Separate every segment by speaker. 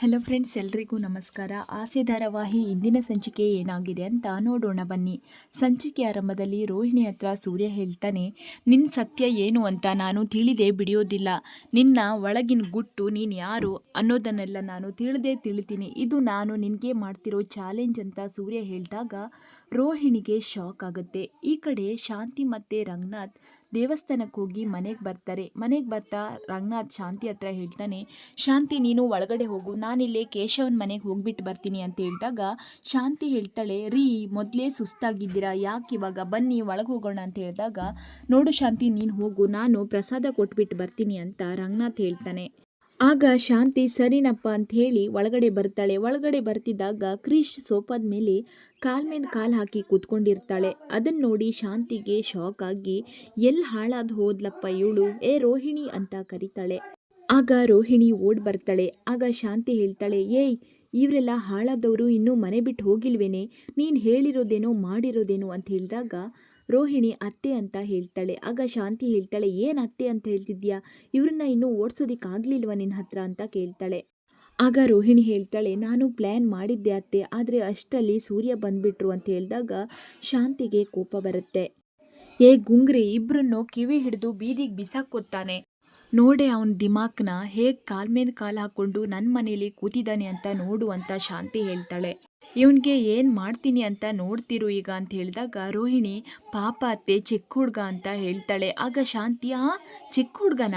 Speaker 1: Hello friends, ಎಲ್ರಿಗೂ ನಮಸ್ಕಾರ. ಆಸೆ ಧಾರಾವಾಹಿ ಇಂದಿನ ಸಂಚಿಕೆ ಏನಾಗಿದೆ ಅಂತ ನೋಡೋಣ ಬನ್ನಿ. ಸಂಚಿಕೆ ಆರಂಭದಲ್ಲಿ ರೋಹಿಣಿ ಹತ್ರ ಸೂರ್ಯ ಹೇಳ್ತಾನೆ ನಿನ್ನ ಸತ್ಯ ಏನು ಅಂತ ನಾನು ತಿಳಿದೇ ಬಿಡಿಯೋದಿಲ್ಲ. ನಿನ್ನ ಒಳಗಿನ ಗುಟ್ಟು ನೀನು ಯಾರು ಅನ್ನೋದನ್ನೆಲ್ಲ ನಾನು ತಿಳಿದೇ ತಿಳಿತೀನಿ. ಇದು ನಾನು ನಿನಗೆ ಮಾಡ್ತಿರೋ ಚಾಲೆಂಜ್ ಅಂತ ಸೂರ್ಯ ಹೇಳಿದಾಗ ರೋಹಿಣಿಗೆ ಶಾಕ್ ಆಗುತ್ತೆ. ಈ ಕಡೆ ಶಾಂತಿ ಮತ್ತು ರಂಗನಾಥ್ ದೇವಸ್ಥಾನಕ್ಕೆ ಹೋಗಿ ಮನೆಗೆ ಬರ್ತಾರೆ. ಮನೆಗೆ ಬರ್ತಾ ರಂಗನಾಥ್ ಶಾಂತಿ ಹತ್ರ ಹೇಳ್ತಾನೆ, ಶಾಂತಿ, ನೀನು ಒಳಗಡೆ ಹೋಗು. ನಾನಿಲ್ಲೇ ಕೇಶವನ ಮನೆಗೆ ಹೋಗ್ಬಿಟ್ಟು ಬರ್ತೀನಿ ಅಂತ ಹೇಳಿದಾಗ ಶಾಂತಿ ಹೇಳ್ತಾಳೆ, ರೀ, ಮೊದಲೇ ಸುಸ್ತಾಗಿದ್ದೀರಾ? ಯಾಕೆ ಇವಾಗ? ಬನ್ನಿ, ಒಳಗೆ ಹೋಗೋಣ ಅಂತ ಹೇಳಿದಾಗ, ನೋಡು ಶಾಂತಿ, ನೀನು ಹೋಗು. ನಾನು ಪ್ರಸಾದ ಕೊಟ್ಬಿಟ್ಟು ಬರ್ತೀನಿ ಅಂತ ರಂಗನಾಥ್ ಹೇಳ್ತಾನೆ. ಆಗ ಶಾಂತಿ ಸರಿನಪ್ಪ ಅಂತ ಹೇಳಿ ಒಳಗಡೆ ಬರ್ತಾಳೆ. ಒಳಗಡೆ ಬರ್ತಿದ್ದಾಗ ಕ್ರಿಶ್ ಸೋಪಾದ ಮೇಲೆ ಕಾಲ್ ಮೇಲೆ ಕಾಲು ಹಾಕಿ ಕೂತ್ಕೊಂಡಿರ್ತಾಳೆ. ಅದನ್ನ ನೋಡಿ ಶಾಂತಿಗೆ ಶಾಕ್ ಆಗಿ ಎಲ್ಲಿ ಹಾಳಾದ್ ಹೋದ್ಲಪ್ಪ ಇವಳು? ಏ ರೋಹಿಣಿ ಅಂತ ಕರೀತಾಳೆ. ಆಗ ರೋಹಿಣಿ ಓಡ್ ಬರ್ತಾಳೆ. ಆಗ ಶಾಂತಿ ಹೇಳ್ತಾಳೆ, ಏಯ್, ಇವರೆಲ್ಲ ಹಾಳಾದವರು ಇನ್ನೂ ಮನೆ ಬಿಟ್ಟು ಹೋಗಿಲ್ವೇನೆ? ನೀನು ಹೇಳಿರೋದೇನೋ ಮಾಡಿರೋದೇನೋ ಅಂತ ಹೇಳಿದಾಗ ರೋಹಿಣಿ ಅತ್ತೆ ಅಂತ ಹೇಳ್ತಾಳೆ. ಆಗ ಶಾಂತಿ ಹೇಳ್ತಾಳೆ, ಏನು ಅತ್ತೆ ಅಂತ ಹೇಳ್ತಿದ್ಯಾ ಇವ್ರನ್ನ ಇನ್ನೂ ಓಡಿಸೋದಿಕ್ಕಾಗ್ಲಿಲ್ವಾ ನಿನ್ನ ಹತ್ರ? ಅಂತ ಕೇಳ್ತಾಳೆ. ಆಗ ರೋಹಿಣಿ ಹೇಳ್ತಾಳೆ, ನಾನು ಪ್ಲ್ಯಾನ್ ಮಾಡಿದ್ದೆ ಅತ್ತೆ, ಆದರೆ ಅಷ್ಟರಲ್ಲಿ ಸೂರ್ಯ ಬಂದುಬಿಟ್ರು ಅಂತ ಹೇಳಿದಾಗ ಶಾಂತಿಗೆ ಕೋಪ ಬರುತ್ತೆ. ಏ ಗುಂಗ್ರಿ ಇಬ್ಬರನ್ನು ಕಿವಿ ಹಿಡಿದು ಬೀದಿಗೆ ಬಿಸಾಕೋತಾನೆ ನೋಡೆ ಅವನ ದಿಮಾಕ್ನ ಹೇಗೆ ಕಾಲ್ ಮೇಲೆ ಕಾಲು ಹಾಕ್ಕೊಂಡು ನನ್ನ ಮನೇಲಿ ಕೂತಿದ್ದಾನೆ ಅಂತ ನೋಡು ಅಂತ ಶಾಂತಿ ಹೇಳ್ತಾಳೆ. ಇವನಿಗೆ ಏನು ಮಾಡ್ತೀನಿ ಅಂತ ನೋಡ್ತಿರು ಈಗ ಅಂತ ಹೇಳಿದಾಗ ರೋಹಿಣಿ, ಪಾಪ ಅತ್ತೆ, ಚಿಕ್ಕ ಹುಡ್ಗ ಅಂತ ಹೇಳ್ತಾಳೆ. ಆಗ ಶಾಂತಿ, ಆ, ಚಿಕ್ಕ ಹುಡ್ಗನ?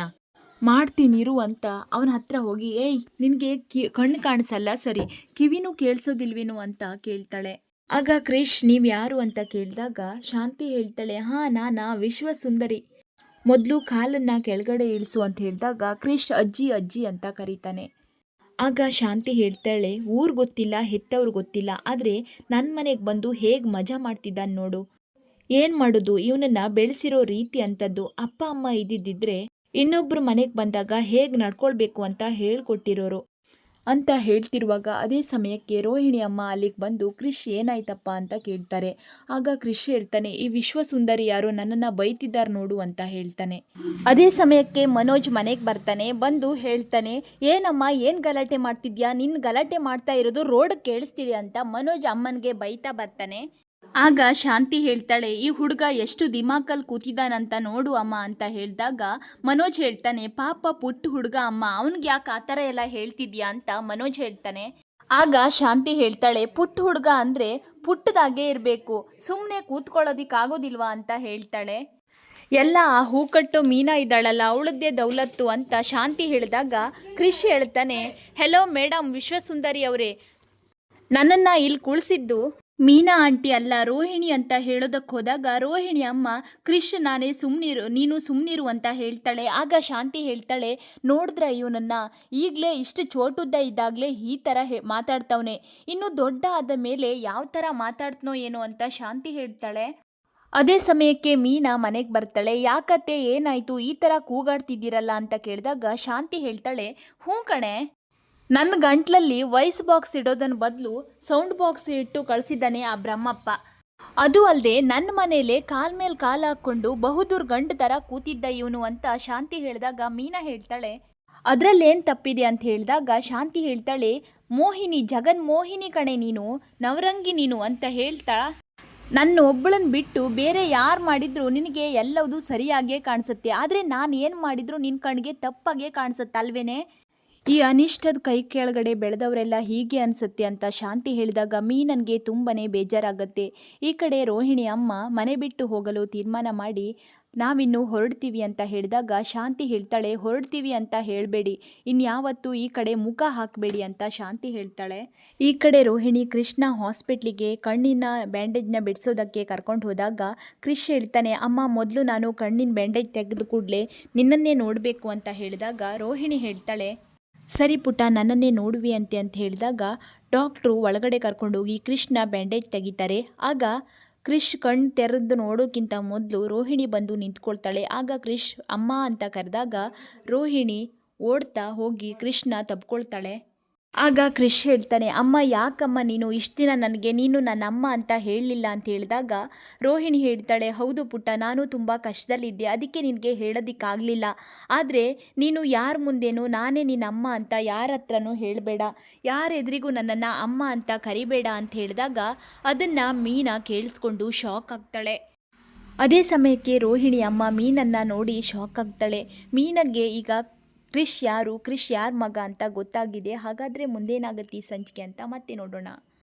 Speaker 1: ಮಾಡ್ತೀನಿರು ಅಂತ ಅವನ ಹತ್ರ ಹೋಗಿ, ಏಯ್, ನಿನಗೆ ಕಿ, ಕಣ್ಣು ಕಾಣಿಸಲ್ಲ ಸರಿ, ಕಿವಿನೂ ಕೇಳಿಸೋದಿಲ್ವೇನು ಅಂತ ಕೇಳ್ತಾಳೆ. ಆಗ ಕ್ರಿಶ್ ನೀವು ಯಾರು ಅಂತ ಕೇಳಿದಾಗ ಶಾಂತಿ ಹೇಳ್ತಾಳೆ, ಹಾಂ, ನಾನಾ ವಿಶ್ವ ಸುಂದರಿ ಮೊದಲು ಕಾಲನ್ನು ಕೆಳಗಡೆ ಇಳಿಸು ಅಂತ ಹೇಳಿದಾಗ ಕ್ರಿಶ್ ಅಜ್ಜಿ ಅಜ್ಜಿ ಅಂತ ಕರೀತಾನೆ. ಆಗ ಶಾಂತಿ ಹೇಳ್ತಾಳೆ, ಊರು ಗೊತ್ತಿಲ್ಲ, ಹೆತ್ತವ್ರು ಗೊತ್ತಿಲ್ಲ, ಆದರೆ ನನ್ನ ಮನೆಗೆ ಬಂದು ಹೇಗೆ ಮಜಾ ಮಾಡ್ತಿದ್ದಾನೆ ನೋಡು. ಏನು ಮಾಡೋದು? ಇವನನ್ನ ಬೆಳೆಸಿರೋ ರೀತಿ ಅಂಥದ್ದು ಅಪ್ಪ, ಅಮ್ಮ ಇದ್ದಿದ್ದಿದ್ರೆ ಇನ್ನೊಬ್ಬರು ಮನೆಗೆ ಬಂದಾಗ ಹೇಗೆ ನಡ್ಕೊಳ್ಬೇಕು ಅಂತ ಹೇಳ್ಕೊಟ್ಟಿರೋರು. ಅಂತ ಹೇಳ್ತಿರುವಾಗ ಅದೇ ಸಮಯಕ್ಕೆ ರೋಹಿಣಿ ಅಮ್ಮ ಅಲ್ಲಿಗೆ ಬಂದು ಕ್ರಿಶ್ ಏನಾಯ್ತಪ್ಪ ಅಂತ ಕೇಳ್ತಾರೆ. ಆಗ ಕ್ರಿಶ್ ಹೇಳ್ತಾನೆ, ಈ ವಿಶ್ವಸುಂದರಿ ಯಾರು ನನ್ನನ್ನು ಬೈತಿದ್ದಾರೆ ನೋಡು ಅಂತ ಹೇಳ್ತಾನೆ. ಅದೇ ಸಮಯಕ್ಕೆ ಮನೋಜ್ ಮನೆಗೆ ಬರ್ತಾನೆ, ಬಂದು ಹೇಳ್ತಾನೆ, ಏನಮ್ಮ, ಏನು ಗಲಾಟೆ ಮಾಡ್ತಿದ್ಯಾ? ನಿನ್ನ ಗಲಾಟೆ ಮಾಡ್ತಾ ಇರೋದು ರೋಡ್ ಕೇಳಿಸ್ತಿದೆ ಅಂತ ಮನೋಜ್ ಅಮ್ಮನಿಗೆ ಬೈತಾ ಬರ್ತಾನೆ. ಆಗ ಶಾಂತಿ ಹೇಳ್ತಾಳೆ, ಈ ಹುಡುಗ ಎಷ್ಟು ದಿಮಾಕಲ್ಲಿ ಕೂತಿದ್ದಾನಂತ ನೋಡು ಅಮ್ಮ ಅಂತ ಹೇಳಿದಾಗ ಮನೋಜ್ ಹೇಳ್ತಾನೆ, ಪಾಪ ಪುಟ್ಟ ಹುಡುಗ ಅಮ್ಮ, ಅವನಿಗೆ ಯಾಕೆ ಆ ಥರ ಎಲ್ಲ ಹೇಳ್ತಿದ್ಯಾ ಅಂತ ಮನೋಜ್ ಹೇಳ್ತಾನೆ. ಆಗ ಶಾಂತಿ ಹೇಳ್ತಾಳೆ, ಪುಟ್ಟ ಹುಡುಗ ಅಂದರೆ ಪುಟ್ಟದಾಗೆ ಇರಬೇಕು ಸುಮ್ಮನೆ ಕೂತ್ಕೊಳ್ಳೋದಿಕ್ಕಾಗೋದಿಲ್ವಾ ಅಂತ ಹೇಳ್ತಾಳೆ. ಎಲ್ಲ ಆ ಹೂಕಟ್ಟು ಮೀನಾ ಇದ್ದಾಳಲ್ಲ, ಅವಳದ್ದೇ ದೌಲತ್ತು ಅಂತ ಶಾಂತಿ ಹೇಳಿದಾಗ ಕ್ರಿಶ್ ಹೇಳ್ತಾನೆ ಹೆಲೋ ಮೇಡಮ್ ವಿಶ್ವಸುಂದರಿ ಅವರೇ, ನನ್ನನ್ನು ಇಲ್ಲಿ ಕುಳಿಸಿದ್ದು ಮೀನಾ ಆಂಟಿ ಅಲ್ಲ, ರೋಹಿಣಿ ಅಂತ ಹೇಳೋದಕ್ಕೆ ಹೋದಾಗ ರೋಹಿಣಿ ಅಮ್ಮ ಕ್ರಿಶ್ ನಾನೇ ಸುಮ್ಮನಿರು ನೀನು ಸುಮ್ಮನಿರು ಅಂತ ಹೇಳ್ತಾಳೆ. ಆಗ ಶಾಂತಿ ಹೇಳ್ತಾಳೆ, ನೋಡಿದ್ರ ಇವನನ್ನ ಈಗಲೇ ಇಷ್ಟು ಚೋಟುದ್ದ ಇದ್ದಾಗಲೇ ಈ ಥರ ಹೇ, ಮಾತಾಡ್ತವನೆ. ಇನ್ನು ದೊಡ್ಡ ಆದ ಮೇಲೆ ಯಾವ ಥರ ಮಾತಾಡ್ತನೋ ಏನೋ ಅಂತ ಶಾಂತಿ ಹೇಳ್ತಾಳೆ. ಅದೇ ಸಮಯಕ್ಕೆ ಮೀನಾ ಮನೆಗೆ ಬರ್ತಾಳೆ. ಯಾಕತ್ತೆ, ಏನಾಯಿತು, ಈ ಥರ ಕೂಗಾಡ್ತಿದ್ದೀರಲ್ಲ ಅಂತ ಕೇಳಿದಾಗ ಶಾಂತಿ ಹೇಳ್ತಾಳೆ, ಹ್ಞೂ ಕಣೆ ನನ್ನ ಗಂಟ್ಲಲ್ಲಿ ವಾಯ್ಸ್ ಬಾಕ್ಸ್ ಇಡೋದನ್ನ ಬದಲು ಸೌಂಡ್ ಬಾಕ್ಸ್ ಇಟ್ಟು ಕಳಿಸಿದ್ದಾನೆ ಆ ಬ್ರಹ್ಮಪ್ಪ. ಅದು ಅಲ್ಲದೆ ನನ್ನ ಮನೇಲೆ ಕಾಲ್ ಮೇಲೆ ಕಾಲು ಹಾಕ್ಕೊಂಡು ಬಹುದೂರ್ ಗಂಡು ಥರ ಕೂತಿದ್ದ ಇವನು ಅಂತ ಶಾಂತಿ ಹೇಳಿದಾಗ ಮೀನಾ ಹೇಳ್ತಾಳೆ, ಅದರಲ್ಲೇನು ತಪ್ಪಿದೆ? ಅಂತ ಹೇಳಿದಾಗ ಶಾಂತಿ ಹೇಳ್ತಾಳೆ, ಮೋಹಿನಿ, ಜಗನ್ ಮೋಹಿನಿ ಕಣೆ ನೀನು, ನವರಂಗಿ ನೀನು ಅಂತ ಹೇಳ್ತಾ ನನ್ನ ಒಬ್ಬಳನ್ನು ಬಿಟ್ಟು ಬೇರೆ ಯಾರು ಮಾಡಿದ್ರು ನಿನಗೆ ಎಲ್ಲವೂ ಸರಿಯಾಗೇ ಕಾಣಿಸುತ್ತೆ. ಆದರೆ ನಾನು ಏನು ಮಾಡಿದ್ರು ನಿನ್ನ ಕಣ್ಗೆ ತಪ್ಪಾಗೇ ಕಾಣಿಸುತ್ತೆ ಅಲ್ವೇನೆ ಈ ಅನಿಷ್ಟದ ಕೈ ಕೆಳಗಡೆ ಬೆಳೆದವರೆಲ್ಲ ಹೀಗೆ ಅನಿಸುತ್ತೆ ಅಂತ ಶಾಂತಿ ಹೇಳಿದಾಗ ಮೀ ನನಗೆ ತುಂಬನೇ ಬೇಜಾರಾಗತ್ತೆ. ಈ ಕಡೆ ರೋಹಿಣಿ ಅಮ್ಮ ಮನೆ ಬಿಟ್ಟು ಹೋಗಲು ತೀರ್ಮಾನ ಮಾಡಿ, ನಾವಿನ್ನು ಹೊರಡ್ತೀವಿ ಅಂತ ಹೇಳಿದಾಗ ಶಾಂತಿ ಹೇಳ್ತಾಳೆ, ಹೊರಡ್ತೀವಿ ಅಂತ ಹೇಳಬೇಡಿ, ಇನ್ಯಾವತ್ತೂ ಈ ಕಡೆ ಮುಖ ಹಾಕಬೇಡಿ ಅಂತ ಶಾಂತಿ ಹೇಳ್ತಾಳೆ. ಈ ಕಡೆ ರೋಹಿಣಿ ಕೃಷ್ಣ ಹಾಸ್ಪಿಟ್ಲಿಗೆ ಕಣ್ಣಿನ ಬ್ಯಾಂಡೇಜ್ನ ಬಿಡಿಸೋದಕ್ಕೆ ಕರ್ಕೊಂಡು ಹೋದಾಗ ಕ್ರಿಶ್ ಹೇಳ್ತಾನೆ, ಅಮ್ಮ, ಮೊದಲು ನಾನು ಕಣ್ಣಿನ ಬ್ಯಾಂಡೇಜ್ ತೆಗೆದು ಕೂಡಲೇ ನಿನ್ನನ್ನೇ ನೋಡಬೇಕು ಅಂತ ಹೇಳಿದಾಗ ರೋಹಿಣಿ ಹೇಳ್ತಾಳೆ ಸರಿ ಪುಟ್ಟ, ನನ್ನನ್ನೇ ನೋಡುವಿ ಅಂತೆ ಅಂತ ಹೇಳಿದಾಗ ಡಾಕ್ಟ್ರು ಒಳಗಡೆ ಕರ್ಕೊಂಡೋಗಿ ಕೃಷ್ಣ ಬ್ಯಾಂಡೇಜ್ ತೆಗಿತಾರೆ. ಆಗ ಕ್ರಿಶ್ ಕಣ್ಣು ತೆರೆದು ನೋಡೋಕ್ಕಿಂತ ಮೊದಲು ರೋಹಿಣಿ ಬಂದು ನಿಂತ್ಕೊಳ್ತಾಳೆ. ಆಗ ಕ್ರಿಶ್ ಅಮ್ಮ ಅಂತ ಕರೆದಾಗ ರೋಹಿಣಿ ಓಡ್ತಾ ಹೋಗಿ ಕೃಷ್ಣ ತಬ್ಕೊಳ್ತಾಳೆ ಆಗ ಕ್ರಿಶ್ ಹೇಳ್ತಾನೆ, ಅಮ್ಮ, ಯಾಕಮ್ಮ ನೀನು ಇಷ್ಟು ದಿನ ನನಗೆ, ನೀನು ನನ್ನ ಅಮ್ಮ ಅಂತ ಹೇಳಲಿಲ್ಲ ಅಂತ ಹೇಳಿದಾಗ ರೋಹಿಣಿ ಹೇಳ್ತಾಳೆ, ಹೌದು ಪುಟ್ಟ, ನಾನು ತುಂಬ ಕಷ್ಟದಲ್ಲಿದ್ದೆ, ಅದಕ್ಕೆ ನಿನಗೆ ಹೇಳೋದಕ್ಕಾಗಲಿಲ್ಲ. ಆದರೆ ನೀನು ಯಾರ ಮುಂದೇನು ನಾನೇ ನಿನ್ನ ಅಮ್ಮ ಅಂತ ಯಾರ ಹತ್ರನೂ ಹೇಳಬೇಡ. ಯಾರ ಎದುರಿಗೂ ನನ್ನನ್ನು ಅಮ್ಮ ಅಂತ ಕರಿಬೇಡ ಅಂತ ಹೇಳಿದಾಗ ಅದನ್ನು ಮೀನಾ ಕೇಳಿಸ್ಕೊಂಡು ಶಾಕ್ ಆಗ್ತಾಳೆ. ಅದೇ ಸಮಯಕ್ಕೆ ರೋಹಿಣಿ ಅಮ್ಮ ಮೀನನ್ನು ನೋಡಿ ಶಾಕ್ ಆಗ್ತಾಳೆ. ಮೀನಗೆ ಈಗ ಕ್ರಿಶ್ ಯಾರು? ಕ್ರಿಶ್ ಯಾರ ಮಗ ಅಂತ ಗೊತ್ತಾಗಿದೆ. ಹಾಗಾದರೆ ಮುಂದೇನಾಗುತ್ತೆ ಈ ಸಂಚಿಕೆ ಅಂತ ಮತ್ತೆ ನೋಡೋಣ.